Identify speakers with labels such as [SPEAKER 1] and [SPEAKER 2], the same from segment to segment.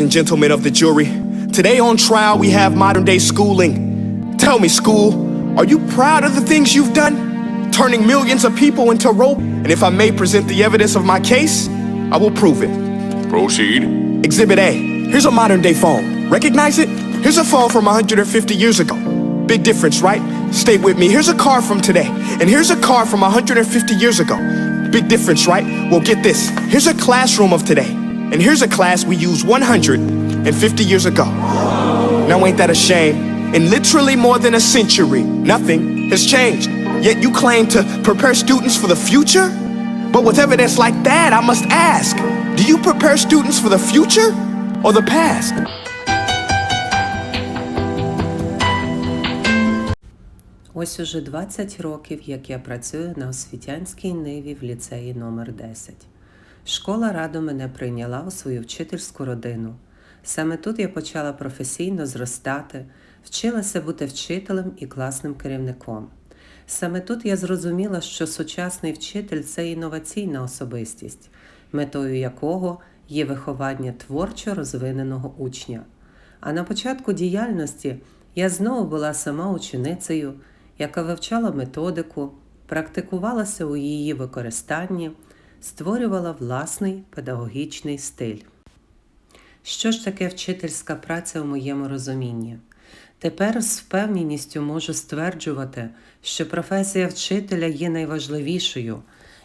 [SPEAKER 1] and gentlemen of the jury, today on trial we have modern day schooling. Tell me, school, are you proud of the things you've done? Turning millions of people into rope? And if I may present the evidence of my case, I will prove it.
[SPEAKER 2] Proceed.
[SPEAKER 1] Exhibit A. Here's a modern day phone. Recognize it? Here's a phone from 150 years ago. Big difference, right? Stay with me. Here's a car from today. And here's a car from 150 years ago. Big difference, right? Well, get this. Here's a classroom of today. And here's a class we used 150 years ago. Now, ain't that a shame? In literally more than a century, nothing has changed. Yet you claim to prepare students for the future? But with evidence like that, I must ask do you prepare students for the future or the past?
[SPEAKER 3] Ось уже 20 років, як я працюю на освітянській ниві в ліцеї номер 10 Школа радо мене прийняла у свою вчительську родину. Саме тут я почала професійно зростати, вчилася бути вчителем і класним керівником. Саме тут я зрозуміла, що сучасний вчитель це інноваційна особистість, метою якого є виховання творчо розвиненого учня. А на початку діяльності я знову була сама ученицею, яка вивчала методику, практикувалася у її використанні, створювала власний педагогічний стиль. Що ж таке вчительська праця у моєму розумінні? Тепер з впевненістю можу стверджувати, що професія вчителя є найважливішою.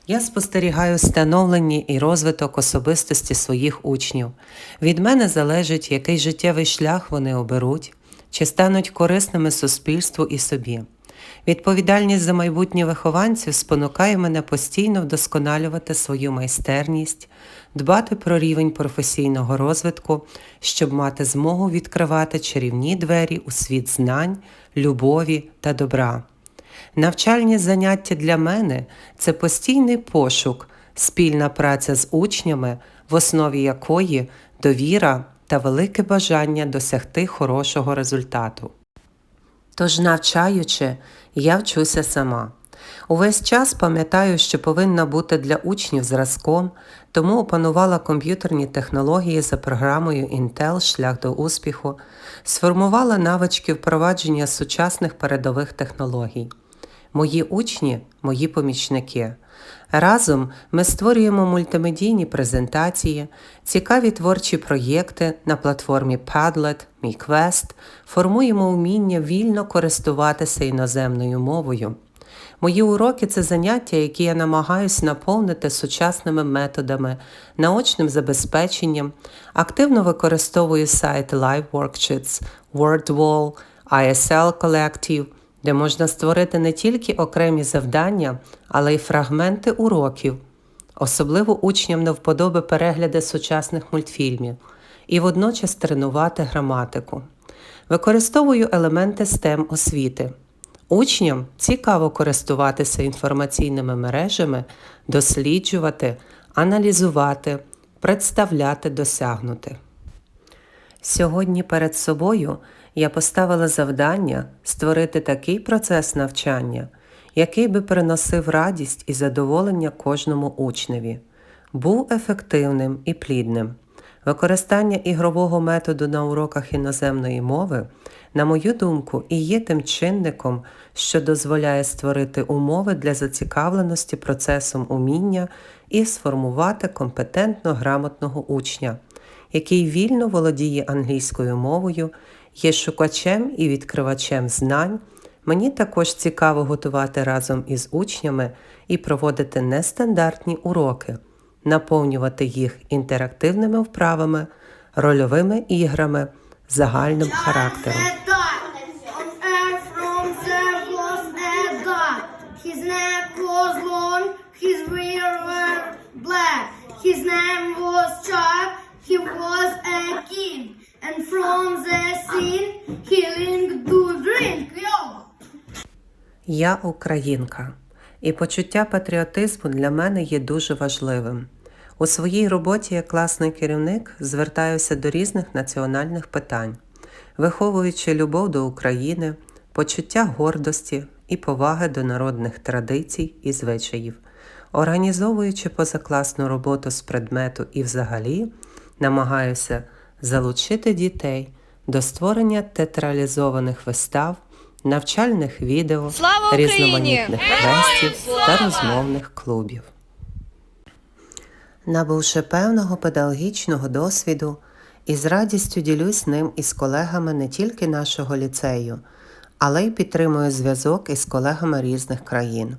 [SPEAKER 3] Я спостерігаю становлення і розвиток особистості своїх учнів. Від мене залежить, який життєвий шлях вони оберуть, чи стануть корисними суспільству і собі. Відповідальність за майбутнє вихованців спонукає мене постійно вдосконалювати свою майстерність, дбати про рівень професійного розвитку, щоб мати змогу відкривати чарівні двері у світ знань, любові та добра. Навчальні заняття для мене це постійний пошук, спільна праця з учнями, в основі якої довіра та велике бажання досягти хорошого результату. Тож, навчаючи, я вчуся сама. Увесь час пам'ятаю, що повинна бути для учнів зразком, тому опанувала комп'ютерні технології за програмою Intel Шлях до успіху, сформувала навички впровадження сучасних передових технологій. Мої учні мої помічники. Разом ми створюємо мультимедійні презентації, цікаві творчі проєкти на платформі Padlet, MiQuest, формуємо вміння вільно користуватися іноземною мовою. Мої уроки це заняття, які я намагаюся наповнити сучасними методами, наочним забезпеченням, активно використовую сайт Live Worksheets, WordWall, ISL Collective, де можна створити не тільки окремі завдання, але й фрагменти уроків. Особливо учням не вподоби перегляди сучасних мультфільмів і водночас тренувати граматику. Використовую елементи STEM освіти. Учням цікаво користуватися інформаційними мережами, досліджувати, аналізувати, представляти досягнути. Сьогодні перед собою я поставила завдання створити такий процес навчання, який би приносив радість і задоволення кожному учневі, був ефективним і плідним. Використання ігрового методу на уроках іноземної мови, на мою думку, і є тим чинником, що дозволяє створити умови для зацікавленості процесом уміння і сформувати компетентно грамотного учня, який вільно володіє англійською мовою, є шукачем і відкривачем знань. Мені також цікаво готувати разом із учнями і проводити нестандартні уроки, наповнювати їх інтерактивними вправами, рольовими іграми, загальним характером.
[SPEAKER 4] A dot. On And from the scene, he linked to drink. Yo!
[SPEAKER 3] Я українка, і почуття патріотизму для мене є дуже важливим. У своїй роботі як класний керівник звертаюся до різних національних питань, виховуючи любов до України, почуття гордості і поваги до народних традицій і звичаїв, організовуючи позакласну роботу з предмету і взагалі намагаюся залучити дітей до створення театралізованих вистав, навчальних відео,
[SPEAKER 2] Слава
[SPEAKER 3] різноманітних квестів та розмовних клубів. Набувши певного педагогічного досвіду, із радістю ділюсь ним із колегами не тільки нашого ліцею, але й підтримую зв'язок із колегами різних країн.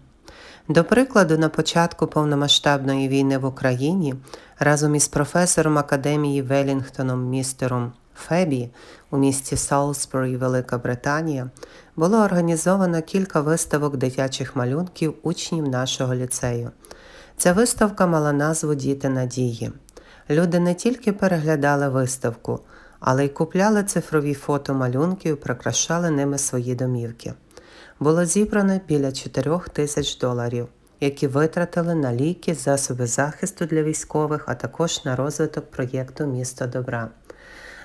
[SPEAKER 3] До прикладу, на початку повномасштабної війни в Україні разом із професором академії Велінгтоном містером Фебі у місті Солсбері, Велика Британія, було організовано кілька виставок дитячих малюнків учнів нашого ліцею. Ця виставка мала назву Діти надії. Люди не тільки переглядали виставку, але й купляли цифрові фото малюнків, прикрашали ними свої домівки. Було зібрано біля 4 тисяч доларів, які витратили на ліки, засоби захисту для військових, а також на розвиток проєкту Місто добра.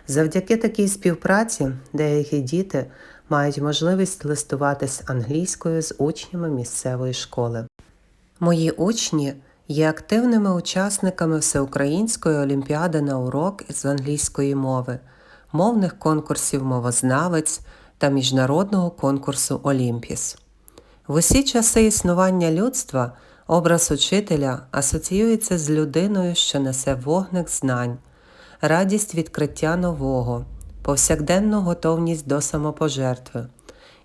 [SPEAKER 3] Завдяки такій співпраці деякі діти мають можливість листуватись англійською з учнями місцевої школи. Мої учні є активними учасниками Всеукраїнської олімпіади на урок з англійської мови, мовних конкурсів мовознавець та міжнародного конкурсу Олімпіс. В усі часи існування людства образ учителя асоціюється з людиною, що несе вогник знань, радість відкриття нового, повсякденну готовність до самопожертви.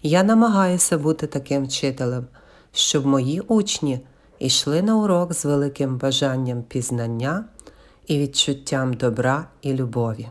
[SPEAKER 3] Я намагаюся бути таким вчителем, щоб мої учні йшли на урок з великим бажанням пізнання і відчуттям добра і любові.